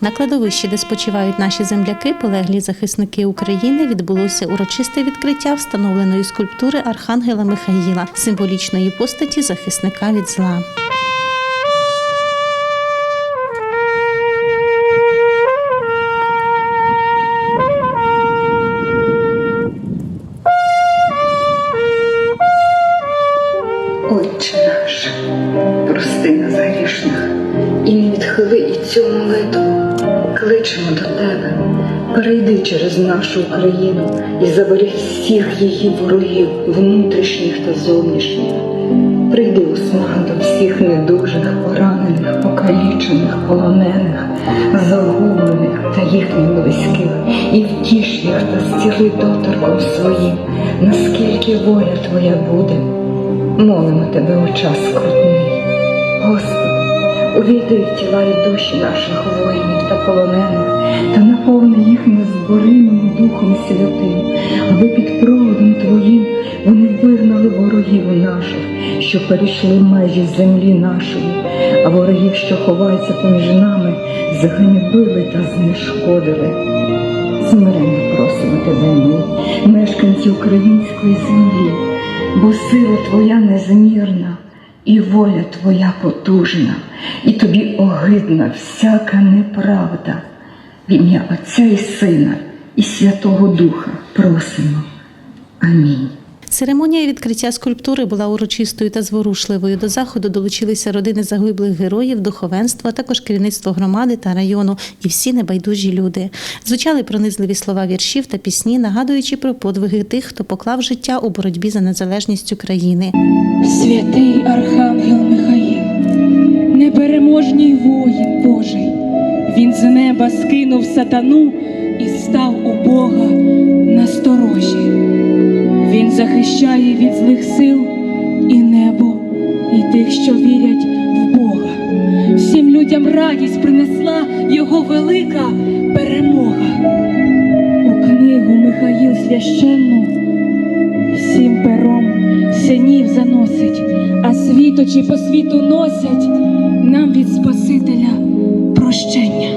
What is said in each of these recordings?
На кладовищі, де спочивають наші земляки, полеглі захисники України, відбулося урочисте відкриття встановленої скульптури Архангела Михаїла, символічної постаті захисника від зла. Отче наш, прости нас грішних і не відхили і цю молитву. Кличемо до тебе, перейди через нашу Україну і забери всіх її ворогів, внутрішніх та зовнішніх. Прийди у смак до всіх недужих, поранених, покалічених, полонених, загублених та їхніх близьких, і втіш їх та зціли доторком своїм, наскільки воля твоя буде. Молимо тебе у час скрутний. Господи, увійди тіла і душі наших воїнів та полонених та наповни їх незборимим Духом Святим, аби під проводом Твоїм вони вигнали ворогів наших, що перейшли межі землі нашої, а ворогів, що ховаються поміж нами, заганьбили та знешкодили. Смиренно просимо тебе, ми, мешканці української землі, бо сила твоя незмірна, і воля твоя потужна, і тобі огидна всяка неправда. В ім'я Отця і Сина, і Святого Духа просимо. Амінь. Церемонія відкриття скульптури була урочистою та зворушливою. До заходу долучилися родини загиблих героїв, духовенство, а також керівництво громади та району і всі небайдужі люди. Звучали пронизливі слова віршів та пісні, нагадуючи про подвиги тих, хто поклав життя у боротьбі за незалежність України. Святий Архангел Михаїл, непереможній воїн Божий, він з неба скинув сатану і став у Бога на сторожі. Він захищає від злих сил і небо, і тих, що вірять в Бога. Всім людям радість принесла його велика перемога. У книгу Михаїл священну всім пером синів заносить, а світочі по світу носять нам від Спасителя прощення.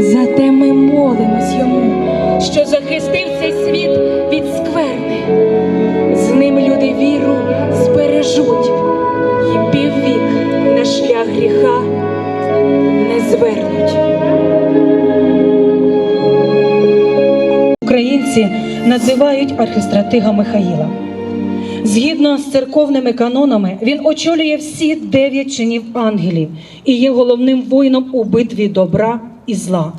Зате ми молимось йому, що захистив цей світ звернуть. Українці називають архістратига Михаїла. Згідно з церковними канонами, він очолює всі дев'ять чинів ангелів і є головним воїном у битві добра і зла.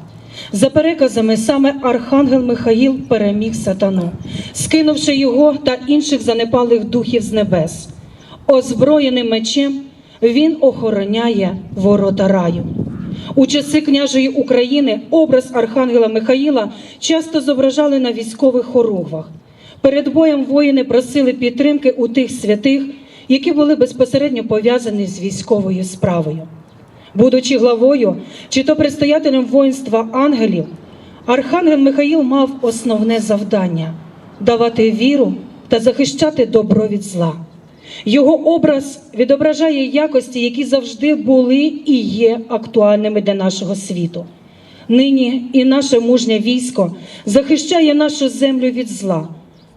За переказами, саме Архангел Михаїл переміг сатану, скинувши його та інших занепалих духів з небес. Озброєним мечем він охороняє ворота раю. У часи княжої України образ Архангела Михаїла часто зображали на військових хоругвах. Перед боєм воїни просили підтримки у тих святих, які були безпосередньо пов'язані з військовою справою. Будучи главою чи то предстоятелем воїнства ангелів, Архангел Михаїл мав основне завдання давати віру та захищати добро від зла. Його образ відображає якості, які завжди були і є актуальними для нашого світу. Нині і наше мужнє військо захищає нашу землю від зла,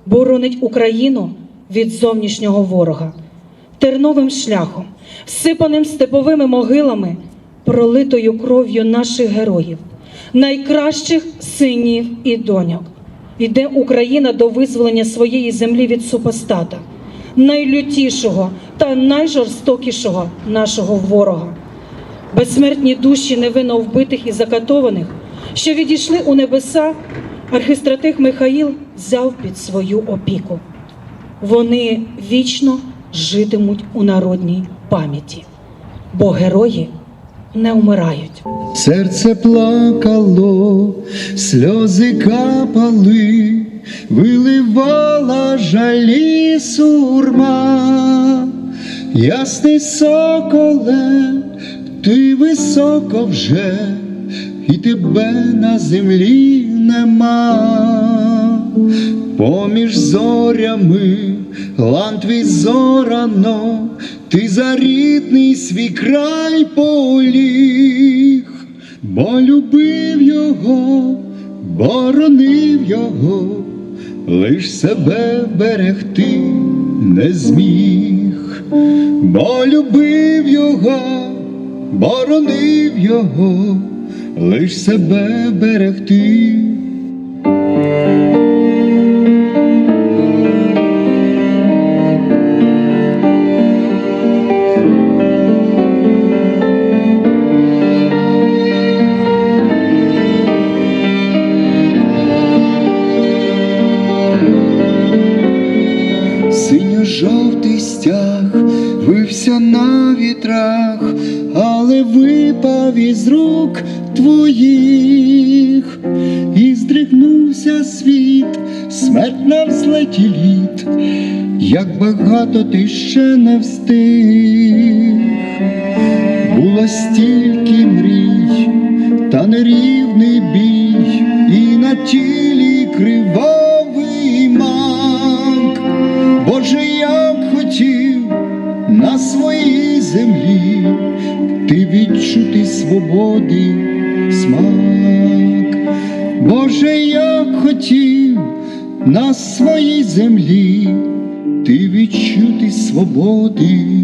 боронить Україну від зовнішнього ворога, терновим шляхом, всипаним степовими могилами, пролитою кров'ю наших героїв, найкращих синів і доньок. Іде Україна до визволення своєї землі від супостата, найлютішого та найжорстокішого нашого ворога. Безсмертні душі невинно вбитих і закатованих, що відійшли у небеса, архистратих Михаїл взяв під свою опіку. Вони вічно житимуть у народній пам'яті, бо герої не вмирають. Серце плакало, сльози капали, виливала жалі сурма, ясний соколе, ти високо вже, і тебе на землі нема. Поміж зорями, лан твій зорано, ти за рідний свій край поліг, бо любив його, боронив його, лиш себе берегти не зміг, бо любив його, боронив його, лиш себе берегти. Здригнувся світ, смерть на взлеті літ, як багато ти ще не встиг, було стільки мрій, та нерівний бій, і на тілі кривавий мак. Боже, я б хотів на своїй землі ти відчути свободи смак. Боже, я б хотів на своїй землі ти відчути свободи.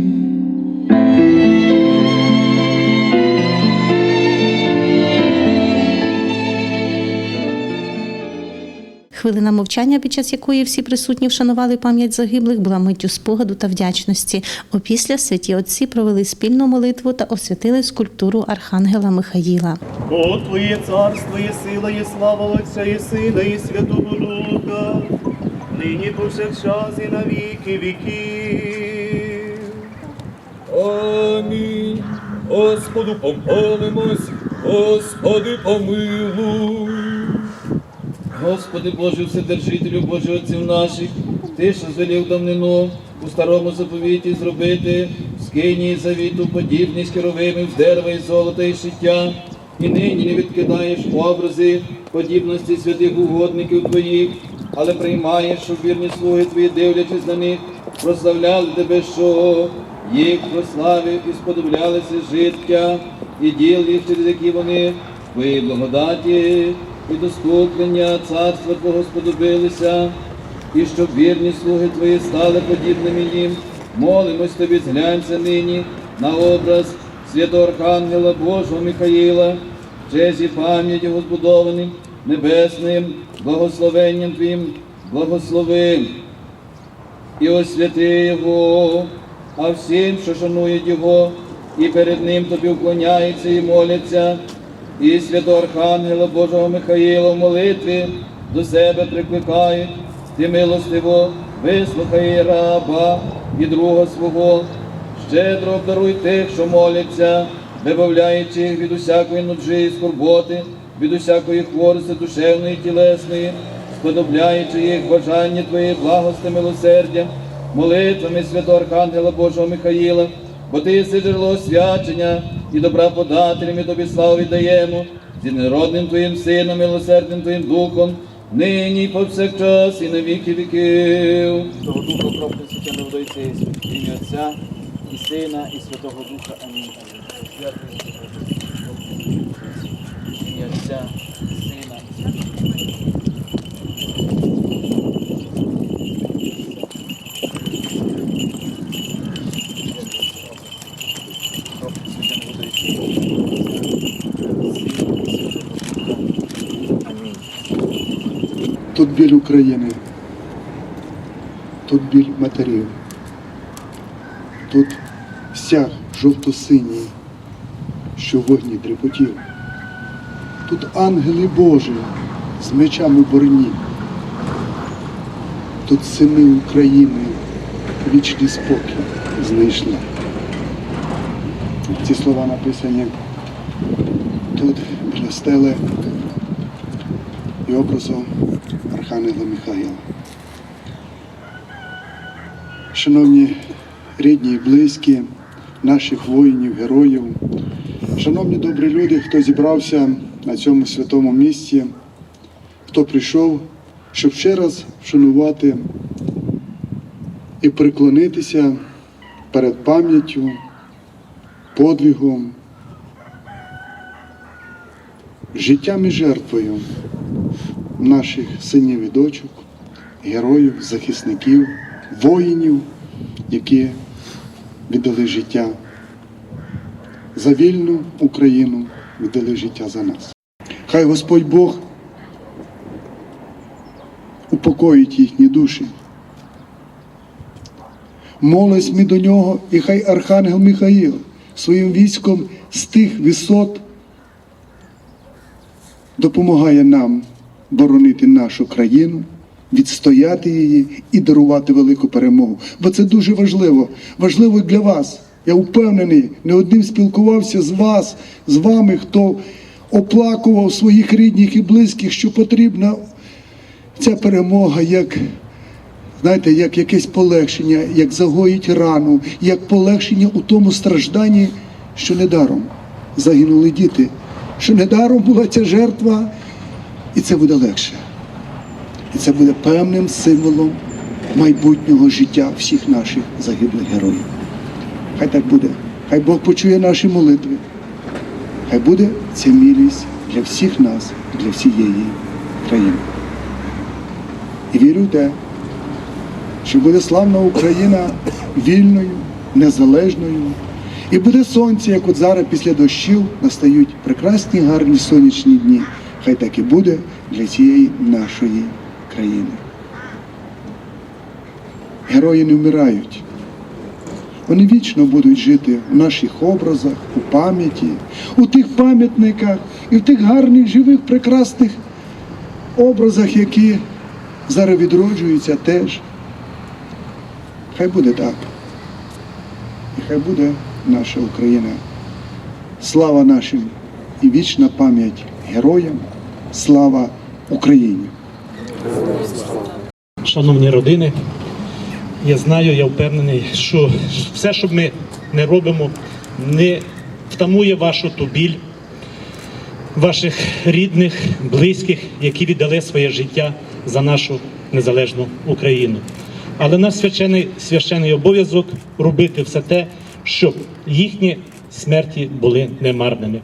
Хвилина мовчання, під час якої всі присутні вшанували пам'ять загиблих, була миттю спогаду та вдячності. Опісля святі отці провели спільну молитву та освятили скульптуру Архангела Михаїла. Бо Твоє царство є сила, є слава Отця і Сина, і Святого Духа, нині повсякчас і на віки віків. Амінь. Господу помолимось, Господи помилуй. Господи Боже, Вседержителю Боже Отців наших, Ти, що звелів давнину у старому заповіті зробити в скині завіту подібність керовимів з дерева і золота і шиття, і нині не відкидаєш образи подібності святих угодників Твоїх, але приймаєш, щоб вірні слуги Твої, дивлячись на них, прославляли Тебе, що їх прославив і сподоблялися життя і діл їх, через які вони Твої благодаті і доступлення царства Твого сподобилися, і щоб вірні слуги Твої стали подібними їм. Молимось Тобі, зглянься нині на образ святого Архангела Божого Михаїла, честь і пам'ять його збудованим небесним благословенням Твоїм, благослови і освяти Його, а всім, що шанують Його, і перед Ним тобі вклоняються і моляться, і святого Архангела Божого Михаїла в молитві до себе прикликають, ти милостиво вислухай раба і друга свого, щедро обдаруй тих, що моляться, вибавляючи їх від усякої нуджі і скорботи, від усякої хворості душевної і тілесної, сподобляючи їх бажання Твоєї благости, милосердя, молитвами святого Архангела Божого Михаїла, бо ти єси джерело освячення і добра подателям, і тобі славу віддаємо, зі народним Твоїм Сином, милосердним Твоїм Духом, нині і повсякчас, і на віки віків. Того Духа кроплю святе не вдойся, і ім'я Отця, і Сина, і Святого Духа. Амінь. Ім'я Отця, і Сина, і Святого Тут біль України, тут біль матерів, тут стяг жовто-синій, що вогні трепотів. Тут ангели Божі з мечами борні. Тут сини України вічний спокій знайшли. Ці слова написані тут біля стели і образом Архангела Михаїла. Шановні рідні і близькі наших воїнів, героїв, шановні добрі люди, хто зібрався на цьому святому місці, хто прийшов, щоб ще раз вшанувати і приклонитися перед пам'яттю, подвигом життям і жертвою наших синів і дочок, героїв, захисників, воїнів, які віддали життя за вільну Україну, віддали життя за нас. Хай Господь Бог упокоїть їхні душі. Молись ми до нього, і хай Архангел Михаїл своїм військом з тих висот допомагає нам боронити нашу країну, відстояти її і дарувати велику перемогу. Бо це дуже важливо. Важливо для вас. Я впевнений, не одним спілкувався з вас, з вами, хто оплакував своїх рідних і близьких, що потрібна ця перемога як. Знаєте, як якесь полегшення, як загоїть рану, як полегшення у тому стражданні, що недаром загинули діти, що недаром була ця жертва, і це буде легше. І це буде певним символом майбутнього життя всіх наших загиблих героїв. Хай так буде. Хай Бог почує наші молитви. Хай буде ця милість для всіх нас, для всієї країни. І вірю в те, що буде славна Україна вільною, незалежною. І буде сонце, як от зараз після дощів настають прекрасні гарні сонячні дні. Хай так і буде для цієї нашої країни. Герої не вмирають. Вони вічно будуть жити в наших образах, у пам'яті, у тих пам'ятниках і в тих гарних, живих, прекрасних образах, які зараз відроджуються теж. Хай буде так. І хай буде наша Україна. Слава нашим і вічна пам'ять героям. Слава Україні! Шановні родини, я знаю, я впевнений, що все, що ми не робимо, не втамує вашу ту біль, ваших рідних, близьких, які віддали своє життя за нашу незалежну Україну. Але наш священий, священий обов'язок робити все те, щоб їхні смерті були немарними.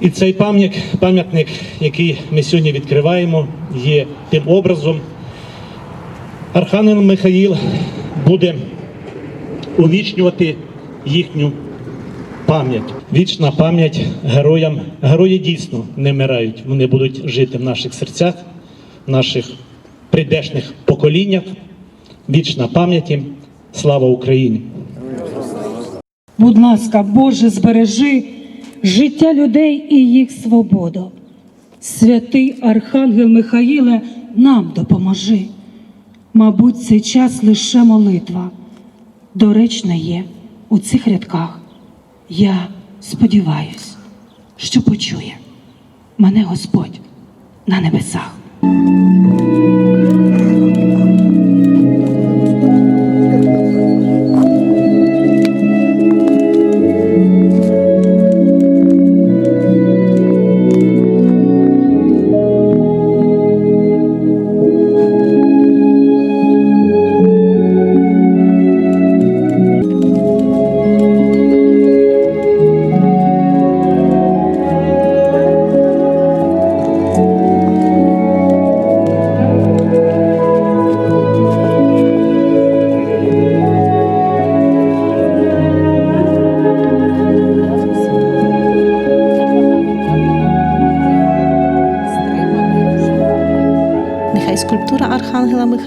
І цей пам'ятник, пам'ятник, який ми сьогодні відкриваємо, є тим образом. Архангел Михаїл буде увічнювати їхню пам'ять. Вічна пам'ять героям. Герої дійсно не вмирають. Вони будуть жити в наших серцях, в наших прийдешних поколіннях. Вічна пам'ять їм. Слава Україні! Будь ласка, Боже, збережи життя людей і їх свободу. Святий Архангел Михаїле, нам допоможи. Мабуть, цей час лише молитва. Доречна є у цих рядках. Я сподіваюсь, що почує мене Господь на небесах.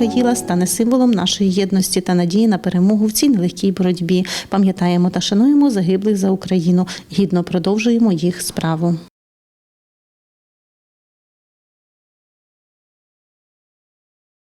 Михаїла стане символом нашої єдності та надії на перемогу в цій нелегкій боротьбі. Пам'ятаємо та шануємо загиблих за Україну. Гідно продовжуємо їх справу.